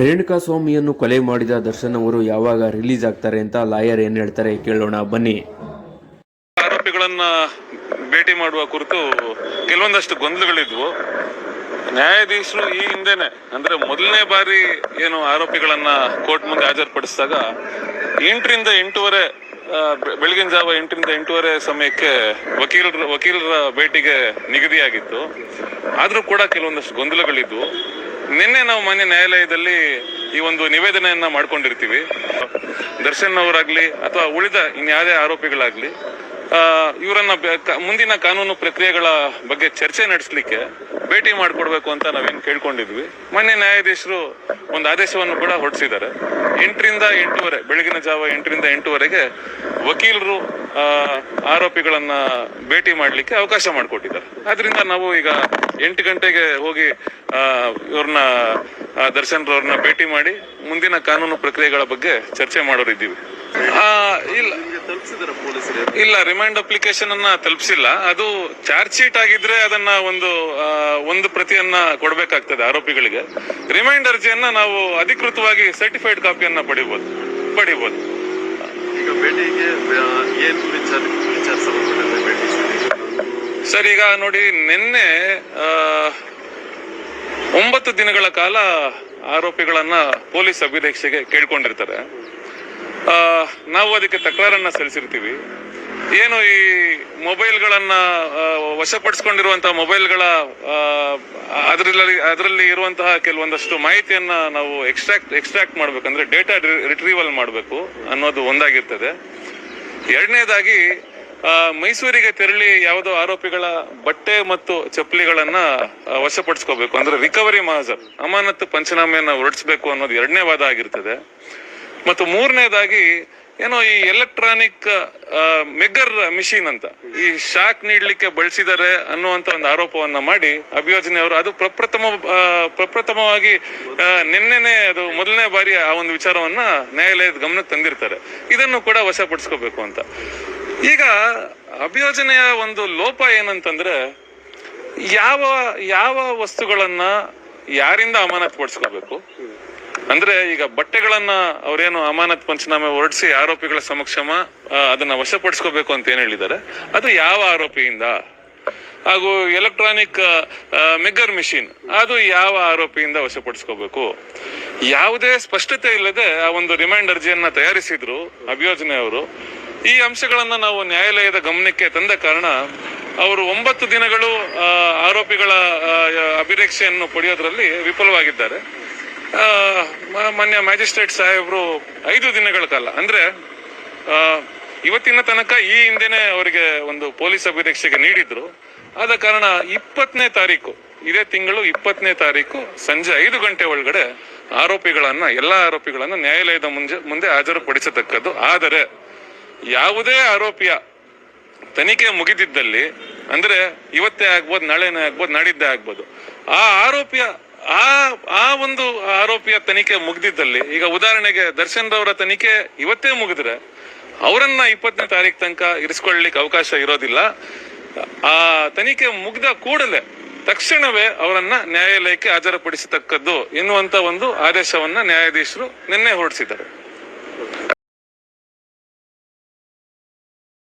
ರೇಣುಕಾ ಸ್ವಾಮಿಯನ್ನು ಕೊಲೆ ಮಾಡಿದ ದರ್ಶನ್ ಅವರು ಯಾವಾಗ ರಿಲೀಸ್ ಆಗ್ತಾರೆ ಅಂತ ಲಾಯರ್ ಏನ್ ಹೇಳ್ತಾರೆ ಕೇಳೋಣ, ಬನ್ನಿ. ಆರೋಪಿಗಳನ್ನ ಭೇಟಿ ಮಾಡುವ ಕುರಿತು ಕೆಲವೊಂದಷ್ಟು ಗೊಂದಲಗಳಿದ್ವು. ನ್ಯಾಯಾಧೀಶರು ಈ ಹಿಂದೆನೆ, ಅಂದ್ರೆ ಮೊದಲನೇ ಬಾರಿ ಏನು ಆರೋಪಿಗಳನ್ನ ಕೋರ್ಟ್ ಮುಂದೆ ಹಾಜರುಪಡಿಸಿದಾಗ ಎಂಟರಿಂದ ಎಂಟೂವರೆ ಬೆಳಗಿನ ಜಾವ ಎಂಟರಿಂದ ಎಂಟೂವರೆ ಸಮಯಕ್ಕೆ ವಕೀಲರ ವಕೀಲರ ಭೇಟಿಗೆ ನಿಗದಿಯಾಗಿತ್ತು. ಆದ್ರೂ ಕೂಡ ಕೆಲವೊಂದಷ್ಟು ಗೊಂದಲಗಳಿದ್ವು. ನಿನ್ನೆ ನಾವು ಮಾನ್ಯ ನ್ಯಾಯಾಲಯದಲ್ಲಿ ಈ ಒಂದು ನಿವೇದನೆಯನ್ನ ಮಾಡ್ಕೊಂಡಿರ್ತೀವಿ. ದರ್ಶನ್ ಅವರಾಗ್ಲಿ ಅಥವಾ ಉಳಿದ ಇನ್ಯಾವುದೇ ಆರೋಪಿಗಳಾಗ್ಲಿ ಇವರನ್ನ ಮುಂದಿನ ಕಾನೂನು ಪ್ರಕ್ರಿಯೆಗಳ ಬಗ್ಗೆ ಚರ್ಚೆ ನಡೆಸಲಿಕ್ಕೆ ಭೇಟಿ ಮಾಡಿಕೊಡ್ಬೇಕು ಅಂತ ನಾವೇನು ಕೇಳ್ಕೊಂಡಿದ್ವಿ. ಮೊನ್ನೆ ನ್ಯಾಯಾಧೀಶರು ಒಂದು ಆದೇಶವನ್ನು ಕೂಡ ಹೊರಡಿಸಿದ್ದಾರೆ. ಎಂಟರಿಂದ ಎಂಟೂವರೆ, ಬೆಳಗಿನ ಜಾವ ಎಂಟರಿಂದ ಎಂಟೂವರೆಗೆ ವಕೀಲರು ಆರೋಪಿಗಳನ್ನ ಭೇಟಿ ಮಾಡ್ಲಿಕ್ಕೆ ಅವಕಾಶ ಮಾಡಿಕೊಟ್ಟಿದ್ದಾರೆ. ಆದ್ರಿಂದ ನಾವು ಈಗ ಎಂಟು ಗಂಟೆಗೆ ಹೋಗಿ ಇವ್ರನ್ನ ದರ್ಶನ್ ಭೇಟಿ ಮಾಡಿ ಮುಂದಿನ ಕಾನೂನು ಪ್ರಕ್ರಿಯೆಗಳ ಬಗ್ಗೆ ಚರ್ಚೆ ಮಾಡೋರಿದ್ದೀವಿ. ಇಲ್ಲ. ಇಲ್ಲ ರಿಮೈಂಡ್ ಅಪ್ಲಿಕೇಶನ್ ಅನ್ನ ತಲುಪಿಸಿಲ್ಲ. ಅದು ಚಾರ್ಜ್ ಶೀಟ್ ಆಗಿದ್ರೆ ಅದನ್ನ ಒಂದು ಒಂದು ಪ್ರತಿಯನ್ನ ಕೊಡಬೇಕಾಗ್ತದೆ ಆರೋಪಿಗಳಿಗೆ. ರಿಮೈಂಡ್ ಅರ್ಜಿಯನ್ನ ನಾವು ಅಧಿಕೃತವಾಗಿ ಸರ್ಟಿಫೈಡ್ ಕಾಪಿಯನ್ನ ಪಡಿಬಹುದು ಪಡಿಬಹುದು ಸರ್ ಈಗ ನೋಡಿ ನಿನ್ನೆ ಒಂಬತ್ತು ದಿನಗಳ ಕಾಲ ಆರೋಪಿಗಳನ್ನ ಪೊಲೀಸ್ ಅಭಿರೀಕ್ಷೆಗೆ ಕೇಳ್ಕೊಂಡಿರ್ತಾರೆ. ನಾವು ಅದಕ್ಕೆ ತಕರಾರನ್ನ ಸಲ್ಲಿಸಿರ್ತೀವಿ. ಏನು ಈ ಮೊಬೈಲ್ಗಳನ್ನ ವಶಪಡಿಸ್ಕೊಂಡಿರುವಂತಹ ಮೊಬೈಲ್ಗಳ ಅದರಲ್ಲಿ ಅದರಲ್ಲಿ ಇರುವಂತಹ ಕೆಲವೊಂದಷ್ಟು ಮಾಹಿತಿಯನ್ನ ನಾವು ಎಕ್ಸ್ಟ್ರಾಕ್ಟ್ ಎಕ್ಸ್ಟ್ರಾಕ್ಟ್ ಮಾಡ್ಬೇಕಂದ್ರೆ ಡೇಟಾ ರಿಟ್ರೀವಲ್ ಮಾಡಬೇಕು ಅನ್ನೋದು ಒಂದಾಗಿರ್ತದೆ. ಎರಡನೇದಾಗಿ ಮೈಸೂರಿಗೆ ತೆರಳಿ ಯಾವುದೋ ಆರೋಪಿಗಳ ಬಟ್ಟೆ ಮತ್ತು ಚಪ್ಪಲಿಗಳನ್ನ ವಶಪಡಿಸ್ಕೋಬೇಕು. ಅಂದ್ರೆ ರಿಕವರಿ ಮಹಾಜರ್, ಅಮಾನತ್ತು ಪಂಚನಾಮೆಯನ್ನ ಹೊರಡಿಸಬೇಕು ಅನ್ನೋದು ಎರಡನೇ ವಾದ ಆಗಿರ್ತದೆ. ಮತ್ತು ಮೂರನೇದಾಗಿ ಏನೋ ಈ ಎಲೆಕ್ಟ್ರಾನಿಕ್ ಮೆಗ್ಗರ್ ಮಿಷಿನ್ ಅಂತ. ಈ ಶಾಕ್ ನೀಡಲಿಕ್ಕೆ ಬಳಸಿದ್ದಾರೆ ಅನ್ನುವಂತ ಒಂದು ಆರೋಪವನ್ನ ಮಾಡಿ ಅಭಿಯೋಜನೆ ಅವರು ಅದು ಪ್ರಪ್ರಥಮ ಪ್ರಪ್ರಥಮವಾಗಿ ನಿನ್ನೆನೆ ಅದು ಮೊದಲನೇ ಬಾರಿ ಆ ಒಂದು ವಿಚಾರವನ್ನ ನ್ಯಾಯಾಲಯದ ಗಮನಕ್ಕೆ ತಂದಿರ್ತಾರೆ. ಇದನ್ನು ಕೂಡ ವಶಪಡಿಸ್ಕೋಬೇಕು ಅಂತ. ಈಗ ಅಭಿಯೋಜನೆಯ ಒಂದು ಲೋಪ ಏನಂತಂದ್ರೆ ಯಾವ ಯಾವ ವಸ್ತುಗಳನ್ನ ಯಾರಿಂದ ಅಮಾನತ್ ಪಡಿಸ್ಕೋಬೇಕು ಅಂದ್ರೆ ಈಗ ಬಟ್ಟೆಗಳನ್ನ ಅವರೇನು ಅಮಾನತ್ ಪಂಚನಾಮೆ ಹೊರಡಿಸಿ ಆರೋಪಿಗಳ ಸಮಕ್ಷಮ ಅದನ್ನ ವಶಪಡಿಸ್ಕೋಬೇಕು ಅಂತ ಏನ್ ಹೇಳಿದ್ದಾರೆ? ಅದು ಯಾವ ಆರೋಪಿಯಿಂದ? ಹಾಗೂ ಎಲೆಕ್ಟ್ರಾನಿಕ್ ಮೆಗ್ಗರ್ ಮಿಷಿನ್, ಅದು ಯಾವ ಆರೋಪಿಯಿಂದ ವಶಪಡಿಸ್ಕೋಬೇಕು? ಯಾವುದೇ ಸ್ಪಷ್ಟತೆ ಇಲ್ಲದೆ ಆ ಒಂದು ರಿಮೈಂಡ್ ಅರ್ಜಿಯನ್ನ ತಯಾರಿಸಿದ್ರು ಅಭಿಯೋಜನೆ ಅವರು. ಈ ಅಂಶಗಳನ್ನ ನಾವು ನ್ಯಾಯಾಲಯದ ಗಮನಕ್ಕೆ ತಂದ ಕಾರಣ ಅವರು ಒಂಬತ್ತು ದಿನಗಳು ಆರೋಪಿಗಳ ಅಭಿರೇಕ್ಷೆಯನ್ನು ಪಡೆಯೋದ್ರಲ್ಲಿ ವಿಫಲವಾಗಿದ್ದಾರೆ. ಮಾನ್ಯ ಮ್ಯಾಜಿಸ್ಟ್ರೇಟ್ ಸಾಹೇಬರು ಐದು ದಿನಗಳ ಕಾಲ, ಅಂದ್ರೆ ಇವತ್ತಿನ ತನಕ ಈ ಹಿಂದೆನೆ ಅವರಿಗೆ ಒಂದು ಪೊಲೀಸ್ ಅಭಿರಕ್ಷೆಗೆ ನೀಡಿದ್ರು. ಆದ ಕಾರಣ ಇಪ್ಪತ್ತನೇ ತಾರೀಕು, ಇದೇ ತಿಂಗಳು ಇಪ್ಪತ್ತನೇ ತಾರೀಕು ಸಂಜೆ ಐದು ಗಂಟೆ ಒಳಗಡೆ ಆರೋಪಿಗಳನ್ನ, ಎಲ್ಲಾ ಆರೋಪಿಗಳನ್ನ ನ್ಯಾಯಾಲಯದ ಮುಂಜೆ, ಮುಂದೆ ಹಾಜರುಪಡಿಸತಕ್ಕದ್ದು. ಆದರೆ, ಯಾವುದೇ ಆರೋಪಿಯ ತನಿಖೆ ಮುಗಿದಿದ್ದಲ್ಲಿ, ಅಂದ್ರೆ ಇವತ್ತೇ ಆಗ್ಬೋದು, ನಾಳೆನೇ ಆಗ್ಬೋದು, ನಾಡಿದ್ದೇ ಆಗ್ಬೋದು, ಆ ಆರೋಪಿಯ ಆ ಆ ಒಂದು ಆರೋಪಿಯ ತನಿಖೆ ಮುಗ್ದಿದ್ದಲ್ಲಿ, ಈಗ ಉದಾಹರಣೆಗೆ ದರ್ಶನ್ ರವರ ತನಿಖೆ ಇವತ್ತೇ ಮುಗಿದ್ರೆ, ಅವರನ್ನ ಇಪ್ಪತ್ತನೇ ತಾರೀಕು ತನಕ ಇರಿಸ್ಕೊಳ್ಳಿಕ್ಕೆ ಅವಕಾಶ ಇರೋದಿಲ್ಲ. ಆ ತನಿಖೆ ಮುಗ್ದ ಕೂಡಲೇ ತಕ್ಷಣವೇ ಅವರನ್ನ ನ್ಯಾಯಾಲಯಕ್ಕೆ ಹಾಜರುಪಡಿಸತಕ್ಕದ್ದು ಎನ್ನುವಂತ ಒಂದು ಆದೇಶವನ್ನ ನ್ಯಾಯಾಧೀಶರು ನಿನ್ನೆ ಹೊರಡಿಸಿದ್ದಾರೆ.